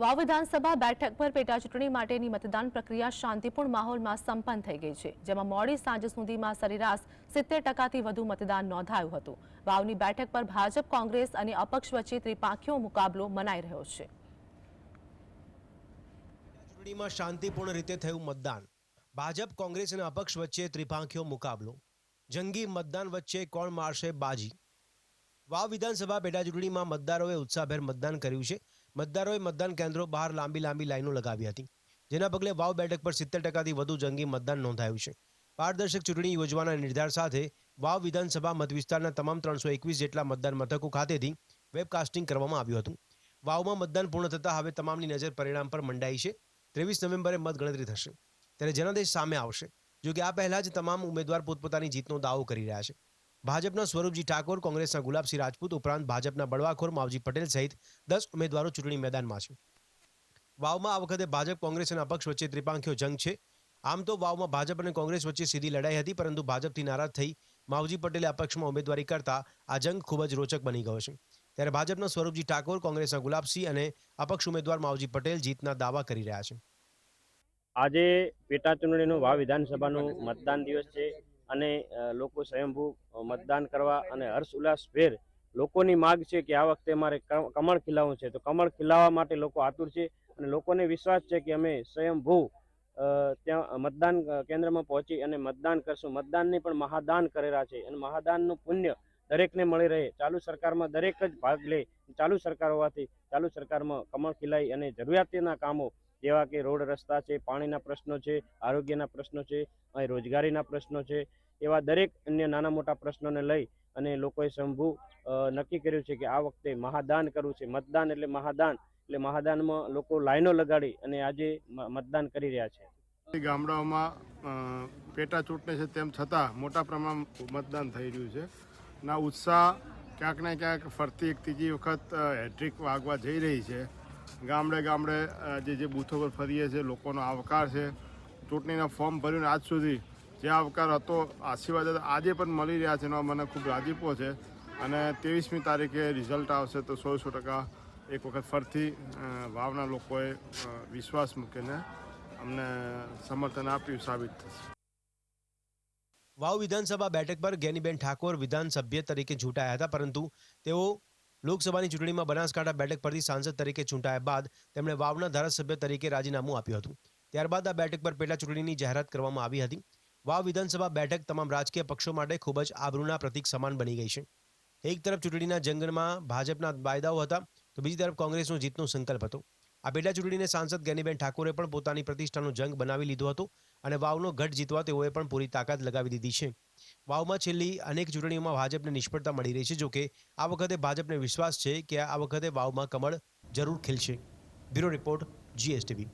વાવ વિધાનસભા બેઠક પર પેટા ચૂંટણી માટેની મતદાન પ્રક્રિયા શાંતિપૂર્ણ માહોલમાં સંપન્ન થઈ ગઈ છે, જેમાં મોડી સાંજ સુધીમાં સરેરાશ સિત્તેર ટકાથી વધુ મતદાન નોંધાયું હતું. વાવની બેઠક પર ભાજપ, કોંગ્રેસ અને અપક્ષ વચ્ચે ત્રિપાંખીયો મુકાબલો મનાઈ રહ્યો છે. ચૂંટણીમાં શાંતિપૂર્ણ રીતે થયું મતદાન. ભાજપ, કોંગ્રેસ અને અપક્ષ વચ્ચે ત્રિપાંખીયો મુકાબલો. જંગી મતદાન વચ્ચે કોણ મારશે બાજી? વાવ વિધાનસભા પેટા ચૂંટણીમાં મતદારોએ ઉત્સાહભેર મતદાન કર્યું છે. મતદારોએ મતદાન કેન્દ્રો બહાર લાંબી લાંબી લાઈનો લગાવી હતી, જેના પગલે વાવ બેઠક પર સિત્તેર ટકાથી વધુ જંગી મતદાન નોંધાયું છે. પારદર્શક ચૂંટણી યોજવાના નિર્ધાર સાથે વાવ વિધાનસભા મતવિસ્તારના તમામ ત્રણસો એકવીસ જેટલા મતદાન મથકો ખાતેથી વેબકાસ્ટિંગ કરવામાં આવ્યું હતું. વાવમાં મતદાન પૂર્ણ થતાં હવે તમામની નજર પરિણામ પર મંડાઈ છે. ત્રેવીસ નવેમ્બરે મતગણતરી થશે. ત્યારે જનાદેશ સામે આવશે જો કે આ પહેલાં જ તમામ ઉમેદવાર પોતપોતાની જીતનો દાવો કરી રહ્યા છે. ભાજપના સ્વરૂપજી ઠાકોર, કોંગ્રેસના ગુલાબસિંહ રાજપૂત ઉપરાંત ભાજપના બળવાખોર માવજી પટેલ સહિત દસ ઉમેદવારો ચૂંટણી મેદાનમાં છે. વાવમાં આ વખતે ભાજપ, કોંગ્રેસ અને અપક્ષ વચ્ચે ત્રિપાંખીયો જંગ છે. આમ તો વાવમાં ભાજપ અને કોંગ્રેસ વચ્ચે સીધી લડાઈ હતી, પરંતુ ભાજપથી નારાજ થઈ માવજી પટેલે અપક્ષમાં ઉમેદવારી કરતા આ જંગ ખૂબ જ રોચક બની ગયો છે. ત્યારે ભાજપના સ્વરૂપજી ઠાકોર, કોંગ્રેસના ગુલાબસિંહ અને અપક્ષ ઉમેદવાર માવજી પટેલ જીતના દાવા કરી રહ્યા છે. આજે પેટા ચૂંટણીનું વાવ વિધાનસભાનું મતદાન દિવસ છે. અને લોકો સ્વયંભૂ મતદાન કરવા અને હર્ષ ઉલ્લાસભેર લોકોની માગ છે કે આ વખતે મારે કમળ ખીલાવવું છે. તો કમળ ખીલાવવા માટે લોકો આતુર છે અને લોકોને વિશ્વાસ છે કે અમે સ્વયંભૂ ત્યાં મતદાન કેન્દ્રમાં પહોંચી અને મતદાન કરશું. મતદાનની પણ મહાદાન કરેલા છે અને મહાદાનનું પુણ્ય દરેકને મળી રહે. ચાલુ સરકારમાં દરેક જ ભાગ લે. ચાલુ સરકાર હોવાથી ચાલુ સરકારમાં કમળ ખીલાઈ અને જરૂરિયાતના કામો જેવા કે રોડ રસ્તા છે, પાણીના પ્રશ્નો છે, આરોગ્યના પ્રશ્નો છે, અહીં રોજગારીના પ્રશ્નો છે, એવા દરેક અન્ય નાના મોટા પ્રશ્નોને લઈ અને લોકોએ શંભુ નક્કી કર્યું છે કે આ વખતે મહાદાન કરવું છે. મતદાન એટલે મહાદાન. એટલે મહાદાનમાં લોકો લાઈનો લગાડી અને આજે મતદાન કરી રહ્યા છે. ગામડાઓમાં પેટા ચૂંટણી છે તેમ છતાં મોટા પ્રમાણમાં મતદાન થઈ રહ્યું છે. ના ઉત્સાહ ક્યાંક ને ક્યાંક ફરતી એક ત્રીજી વખત હેટ્રિક વાગવા જઈ રહી છે. ગામડે ગામડે જે જે બૂથો પર ફરીએ છીએ, લોકોનો આવકાર છે. ચૂંટણીના ફોર્મ ભર્યું આજ સુધી જે આવકાર હતો, આશીર્વાદ આજે પણ મળી રહ્યા છે એનો મને ખૂબ રાજીપો છે. અને ત્રેવીસમી તારીખે રિઝલ્ટ આવશે તો સો સો ટકા એક વખત ફરીથી વાવના લોકોએ વિશ્વાસ મૂકીને અમને સમર્થન આપ્યું સાબિત થશે. વાવ વિધાનસભા બેઠક પર ગેનીબેન ઠાકોર વિધાનસભ્ય તરીકે ચૂંટાયા હતા, પરંતુ તેઓ લોકસભાની ચૂંટણીમાં બનાસકાંઠા બેઠક પરથી સાંસદ તરીકે ચૂંટાયા બાદ તેમણે વાવના ધારાસભ્ય તરીકે રાજીનામું આપ્યું હતું. ત્યારબાદ આ બેઠક પર પેટા ચૂંટણીની જાહેરાત કરવામાં આવી હતી. વાવ વિધાનસભા બેઠક તમામ રાજકીય પક્ષો માટે ખૂબ જ આબરૂના પ્રતીક સમાન બની ગઈ છે. એક તરફ ચૂંટણીના જંગમાં ભાજપના વાયદાઓ હતા, તો બીજી તરફ કોંગ્રેસનો જીતનો સંકલ્પ હતો. આ પેટા ચૂંટણીને સાંસદ ગેનીબેન ઠાકોરે પણ પોતાની પ્રતિષ્ઠાનો જંગ બનાવી લીધો હતો અને વાવનો ગઢ જીતવા તેઓએ પણ પૂરી તાકાત લગાવી દીધી છે. વાવમાં છેલ્લી અનેક ચૂંટણીઓમાં ભાજપને નિષ્ફળતા મળી રહી છે. જોકે આ વખતે ભાજપને વિશ્વાસ છે કે આ વખતે વાવમાં કમળ જરૂર ખીલશે. Bureau report, GSTV.